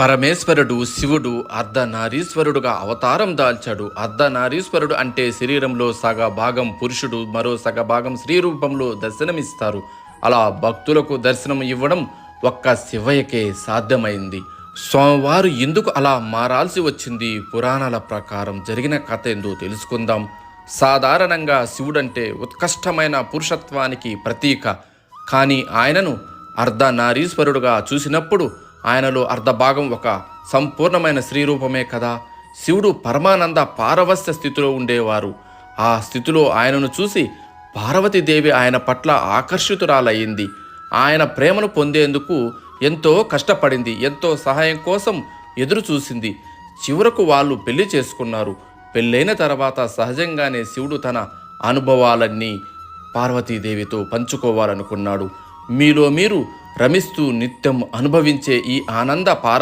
పరమేశ్వరుడు శివుడు అర్ధనారీశ్వరుడుగా అవతారం దాల్చాడు. అర్ధనారీశ్వరుడు అంటే శరీరంలో సగ భాగం పురుషుడు మరో సగ భాగం స్త్రీ రూపంలో దర్శనమిస్తారు. అలా భక్తులకు దర్శనం ఇవ్వడం ఒక్క శివయ్యకే సాధ్యమైంది. స్వామివారు ఎందుకు అలా మారాల్సి వచ్చింది? పురాణాల ప్రకారం జరిగిన కథ ఏందో తెలుసుకుందాం. సాధారణంగా శివుడంటే ఉత్కష్టమైన పురుషత్వానికి ప్రతీక. కానీ ఆయనను అర్ధనారీశ్వరుడుగా చూసినప్పుడు ఆయనలో అర్ధభాగం ఒక సంపూర్ణమైన స్త్రీ రూపమే కదా. శివుడు పరమానంద పారవస్య స్థితిలో ఉండేవారు. ఆ స్థితిలో ఆయనను చూసి పార్వతీదేవి ఆయన పట్ల ఆకర్షితురాలయ్యింది. ఆయన ప్రేమను పొందేందుకు ఎంతో కష్టపడింది. ఎంతో సహాయం కోసం ఎదురు చూసింది చివరకు వాళ్ళు పెళ్ళి చేసుకున్నారు. పెళ్ళైన తర్వాత సహజంగానే శివుడు తన అనుభవాలన్నీ పార్వతీదేవితో పంచుకోవాలనుకున్నాడు. మీలో మీరు రమిస్తూ నిత్యం అనుభవించే ఈ ఆనంద పార